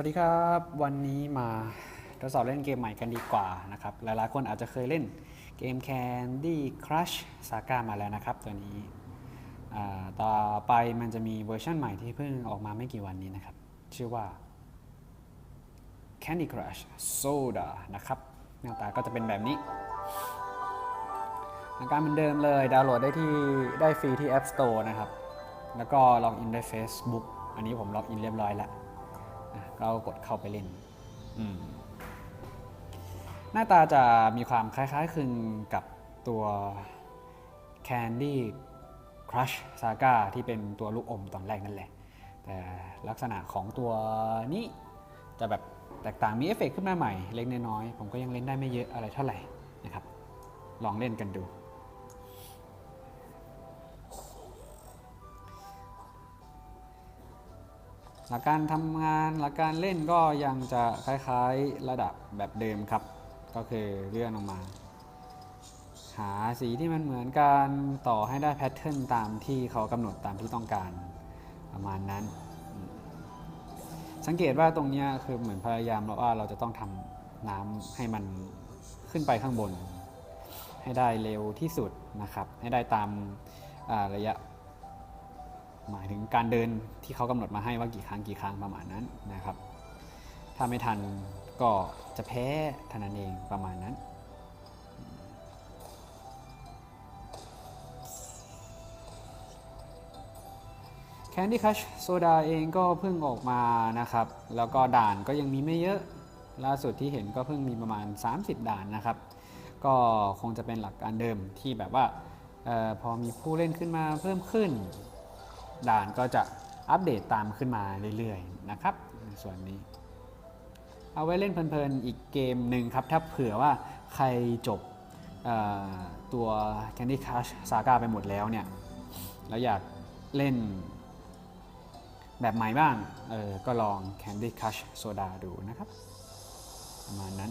วัสดีครับ วันนี้มาทดสอบเล่นเกมใหม่กันดีกว่านะครับ หลายๆ คนอาจจะเคยเล่นเกม Candy Crush Saga มาแล้วนะครับ ตัวนี้ต่อไปมันจะมีเวอร์ชันใหม่ที่เพิ่งออกมาไม่กี่วันนี้นะครับ ชื่อว่า Candy Crush Soda นะครับหน้าตาก็จะเป็นแบบนี้อาการเหมือนเดิมเลยดาวน์โหลดได้ที่ได้ฟรีที่ App Store นะครับ แล้วก็ล็อกอินได้ Facebook อันนี้ผมล็อกอินเรียบร้อยแล้วอะ ก็กดเข้าไปเล่นอืมหน้าตาจะมีความคล้ายๆคลึงกับตัว Candy Crush Saga ที่เป็นตัวลูกอมตอนแรกนั่นแหละ แต่ลักษณะของตัวนี้จะแบบแตกต่างมีเอฟเฟกต์ขึ้นมาใหม่เล็กน้อยๆผมก็ยังเล่นได้ไม่เยอะอะไรเท่าไหร่นะครับ ลองเล่นกันดู หลักการทำงานหลักการเล่นก็ยังจะคล้ายๆระดับแบบเดิมครับ ก็คือเลื่อนออกมา หาสีที่มันเหมือนกันต่อให้ได้แพทเทิร์นตามที่เขากำหนดตามที่ต้องการประมาณนั้น สังเกตว่าตรงนี้คือเหมือนพยายามว่าเราจะต้องทำน้ำให้มันขึ้นไปข้างบน ให้ได้เร็วที่สุดนะครับ ให้ได้ตามาระยะ หมายถึงการเดินที่เขากำหนดมาให้ว่ากี่ครั้งกี่ครั้งประมาณนั้นนะครับ ถ้าไม่ทันก็จะแพ้เท่านั้นเองประมาณนั้น Candy Crush Soda เองก็เพิ่งออกมานะครับ แล้วก็ด่านก็ยังมีไม่เยอะล่าสุดที่เห็นก็เพิ่งมีประมาณ 30 ด่านนะครับ ก็คงจะเป็นหลักการเดิมที่แบบว่าออพอมีผู้เล่นขึ้นมาเพิ่มขึ้น ด่านก็จะอัปเดตตามขึ้นมาเรื่อยๆนะครับในส่วนนี้ เอาไว้เล่นเพลินๆอีกเกมหนึ่งครับ ถ้าเผื่อว่าใครจบตัว Candy Crush Saga ไปหมดแล้วเนี่ย แล้วอยากเล่นแบบใหม่บ้าง เออ ก็ลอง Candy Crush Soda ดูนะครับ ประมาณนั้น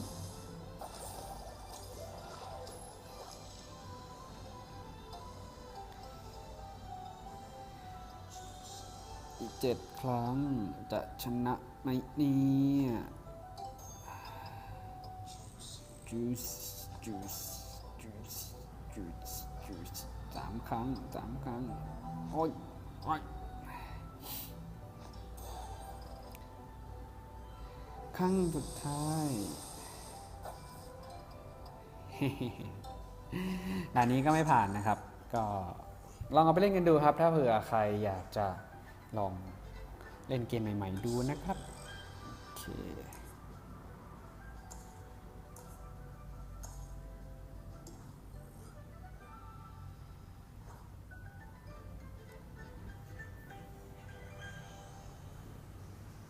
อีกเจ็ดครั้งจะชนะไหมเนี่ยจูสจูสจูสจูสจูสสามครั้งสามครั้ง โอ้ยโอ้ยครั้งสุดท้ายด่านนี้ก็ไม่ผ่านนะครับ ก็ลองเอาไปเล่นกันดูครับ ถ้าเผื่อใครอยากจะ ลองเล่นเกมใหม่ ๆ ดูนะครับ โอเค